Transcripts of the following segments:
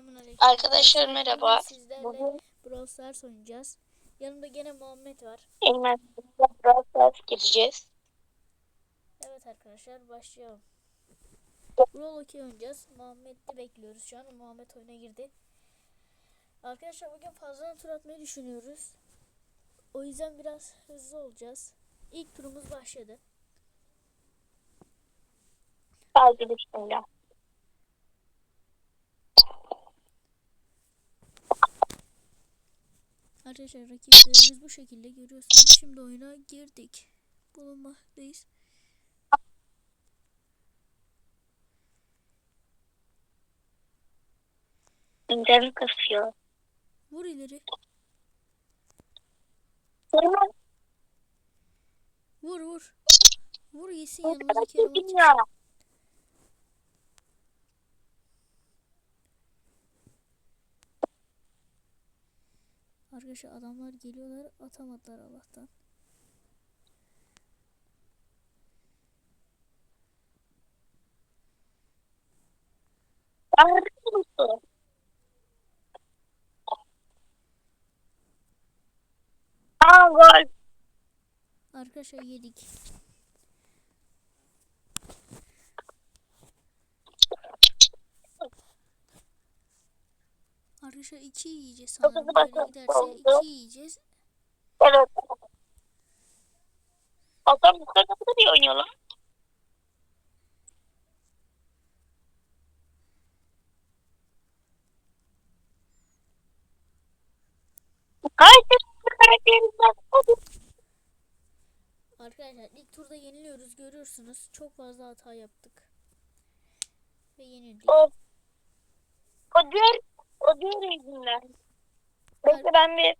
Selamünaleyküm. Arkadaşlar merhaba. Sizlerle Bugün Brawl Stars oynayacağız. Yanımda gene Muhammed var. Eymen Brawl Stars gireceğiz. Evet arkadaşlar başlayalım. Brawl Okey oynayacağız. Muhammed'i bekliyoruz şu an. Muhammed oyuna girdi. Arkadaşlar bugün fazla tur atmayı düşünüyoruz. O yüzden biraz hızlı olacağız. İlk turumuz başladı. Hadi bismillah. Arkadaşlar rakiplerimiz bu şekilde görüyorsunuz. Şimdi oyuna girdik. Bulunmaktayız. İnternet kasıyor. Vur ileri. Vur vur. Vur yesin Bu yanımıza kadar Kerem çirkin atacak. ya. Arkadaşlar adamlar geliyorlar atamadılar Allah'tan. Arkadaşlar yedik. Arkadaşlar 2 yiyeceğiz sanırım. Böyle giderse. 2 yiyeceğiz. Evet. Adam bu kadar da bir oynuyor lan. Karakter karakterimden hadi. Arkadaşlar ilk turda yeniliyoruz görüyorsunuz. Çok fazla hata yaptık. Ve yenildik. O, o diğer o diğer yüzünden. Bekle ben bir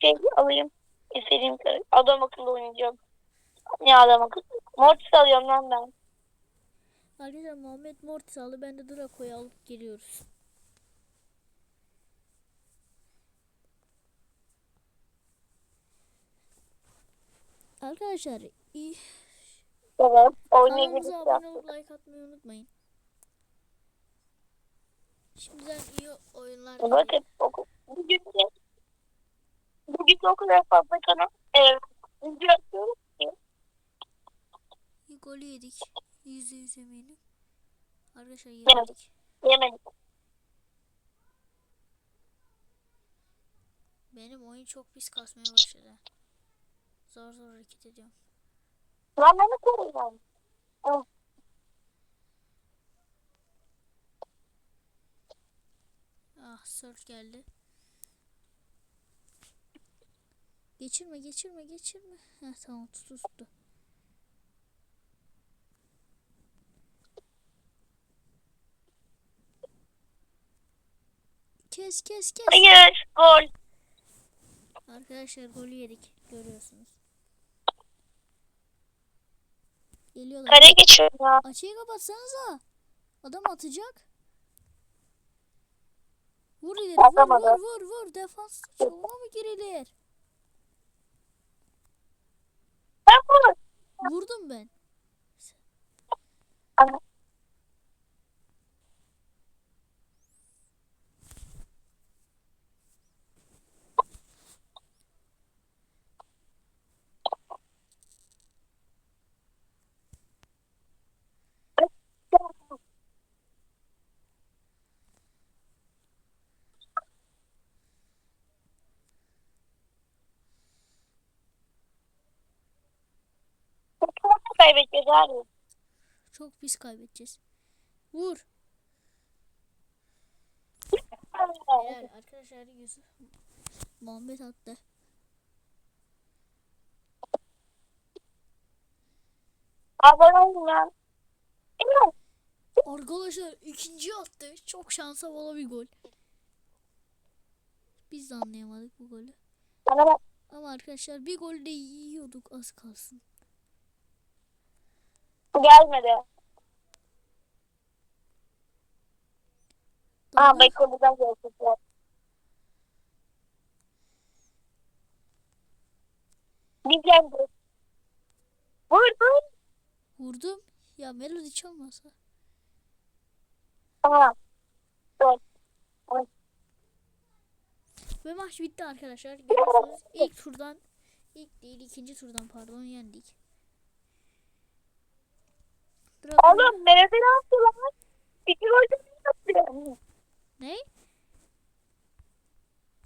şey alayım. İstediğim kadar. Adam akıllı oynayacağım. Ne adam akıllı? Mortis alıyorum lan ben. Arkadaşlar Muhammed Mortis aldı. Ben de Draco'yu alıp geliyoruz. Arkadaşlar iyi. Evet. Kanalımıza abone olup like atmayı unutmayın. Şimdiden iyi oyunlar Bakın oku- bugün bugün o kadar fazla kanal evet, atıyoruz ki. İyi golü yedik. Yüzde yüz eminim. Arkadaşlar Evet. yedik. Yemedik. Benim oyun çok pis kasmaya başladı. Zor zor hareket ediyorum. Ben de koyacağım. Ah search geldi. Geçirme geçirme geçirme. Heh tamam tuttu tuttu. Kes kes kes. Hayır. Gol. Arkadaşlar golü yedik. Görüyorsunuz. Geliyorlar. Kare geçiyorum ya. Açıyı kapatsanıza. Adam atacak. Vur ileri. Vur vur vur vur. Defans çalıma mı girilir? Ben bunu. Vurdum ben. Kaybedeceğiz abi. Çok pis kaybedeceğiz. Vur. Helal arkadaşlar Yusuf. Muhammed attı. Abone olun lan. Arkadaşlar ikinci attı. Çok şansa bala bir gol. Biz de anlayamadık bu golü. Ama arkadaşlar bir gol de yiyorduk az kalsın. Gelmedi. Aa bekle buradan gelecekler. Bir geldi. Vur vur. Vurdum. Ya melodi çalmasa. Tamam. Dur. Ve maç bitti arkadaşlar. Görüyorsunuz ilk turdan ilk değil ikinci turdan pardon yendik. Dragon- Oğlum yaptı lan? İki gol de mi yaptı? Ne?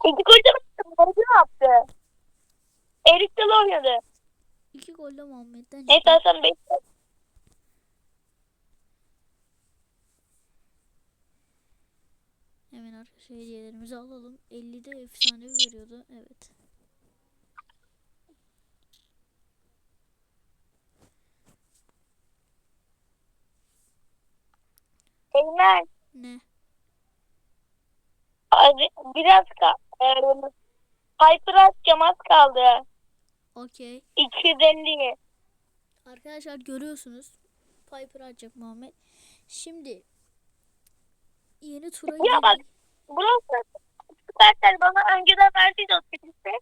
İki gol de mi yaptı? Ne yaptı? Erik Dalı oynadı. İki gol de Muhammed'den çıktı. Hasan Bey. Hemen arkadaşlar hediyelerimizi alalım. 50'de efsane veriyordu. Evet. Eymen. Ne? Hadi biraz kaldı. Piper atacağım az kaldı. Okey. 250. Arkadaşlar görüyorsunuz. Piper açacak Muhammed. Şimdi yeni tura Ya bak burası Süpersel bana önceden verdiydi o serisi.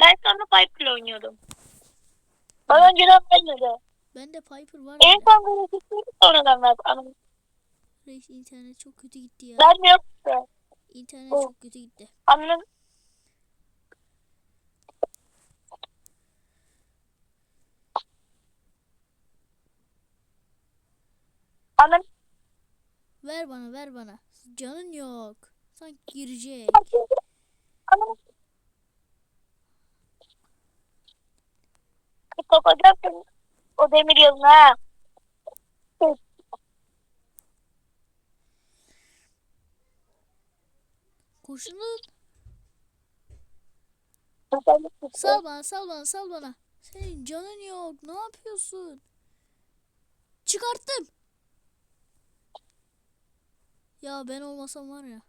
Ben sonra Piper'la oynuyordum. Bana önceden vermedi. Bende Piper var. En son böyle sonradan verdi. Anam. Reis internet çok kötü gitti ya. Vermiyor işte. İnternet Oh. çok kötü gitti. Anladın Anladın Ver bana ver bana. Canın yok. Sanki girecek. Anladın Kapacaksın o demir yolunu ha. Koşunun. Sal bana sal bana sal bana. Senin canın yok. Ne yapıyorsun? Çıkarttım. Ya ben olmasam var ya.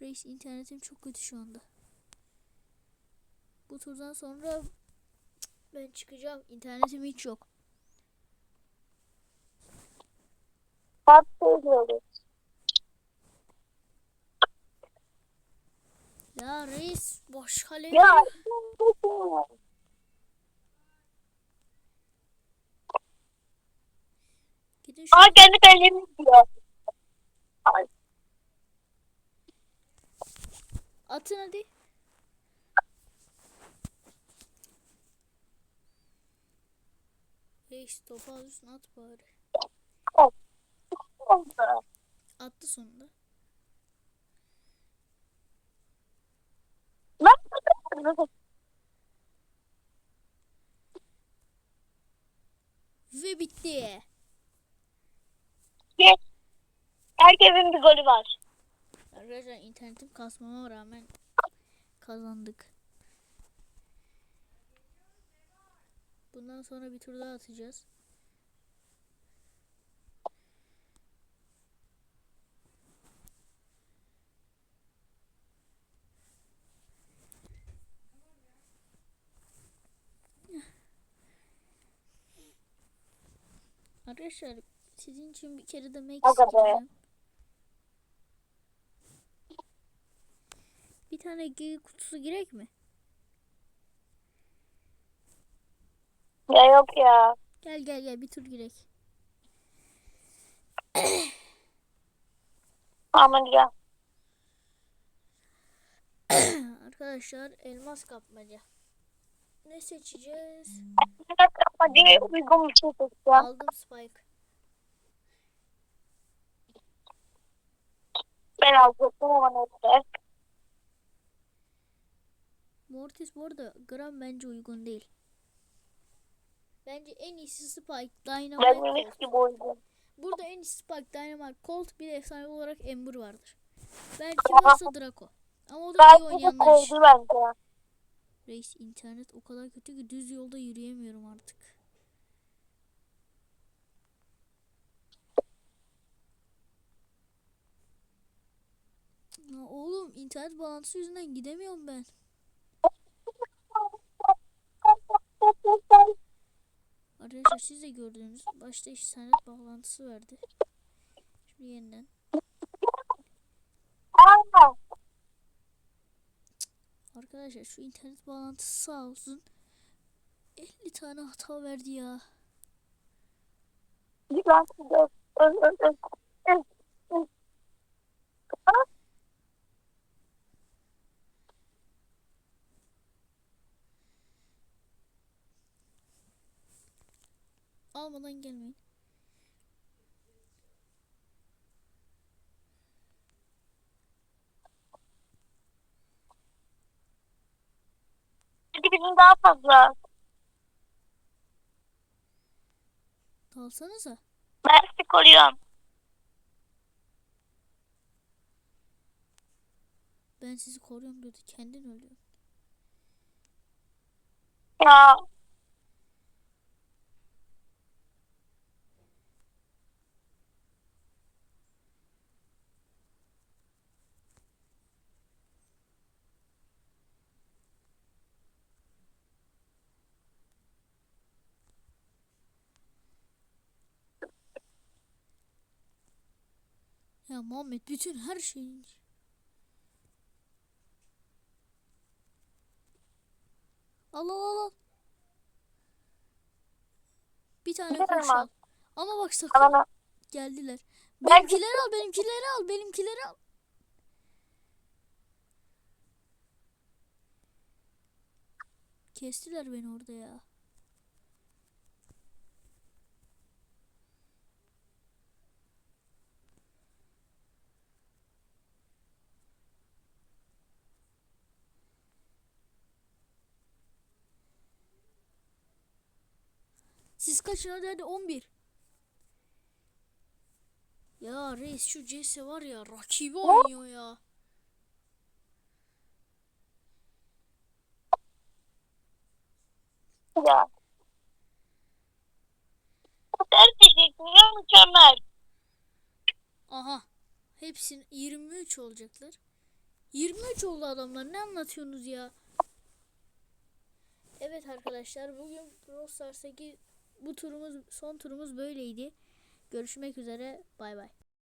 Reis internetim çok kötü şu anda. Bu turdan sonra ben çıkacağım. İnternetim hiç yok. Bak söylüyorum. Ya reis boş kale. Ya. Gidin şu Aa kendi kalemi diyor. Ay, atın hadi. Reis topu al üstüne at bari. Oldu. Attı sonunda. Ve bitti. Geç. Herkesin bir golü var. Arkadaşlar internetim kasmama rağmen kazandık. Bundan sonra bir tur daha atacağız. Arkadaşlar sizin için bir kere de Max Aga be. gireceğim. Bir tane geyik kutusu girek mi? Ya yok ya. Gel gel gel bir tur girek. Aman ya. Arkadaşlar elmas kapmaca. Ne seçeceğiz? Hadi uygun bir şey seçeceğim. Aldım Spike. Ben alacaktım ama neyse. Mortis bu arada gram bence uygun değil. Bence en iyisi Spike, Dynamite, Ben Colt. gibi uygun. Burada en iyisi Spike, Dynamite, Colt bir de efsane olarak Ember vardır. Belki varsa Draco. Ama o da iyi Belki de oynayanlar için. kovdu bence. Reis internet o kadar kötü ki düz yolda yürüyemiyorum artık. Ya oğlum internet bağlantısı yüzünden gidemiyorum ben. Arkadaşlar siz de gördünüz. Başta internet bağlantısı verdi. Şimdi yeniden. Aa, Arkadaşlar şu internet bağlantısı sağ olsun. 50 tane hata verdi ya. Almadan gelmeyin. Bizim daha fazla. Dalsanıza. Ben sizi koruyorum. Ben sizi koruyorum diyordu. Kendin ölüyorsun. Ya. Ya Muhammed bütün her şeyin. Al al al. Bir tane kuş al. Ama bak sakın Bana geldiler. Ben Benimkileri al, benimkileri al, benimkileri al. Kestiler beni orada ya. Siz kaçın hadi hadi 11. Ya reis şu CS var ya rakibi oynuyor ya. ya. Ya mükemmel. Aha. Hepsinin 23 olacaklar. 23 oldu adamlar. Ne anlatıyorsunuz ya? Evet arkadaşlar bugün Brawl Stars'taki bu turumuz son turumuz böyleydi. Görüşmek üzere. Bay bay.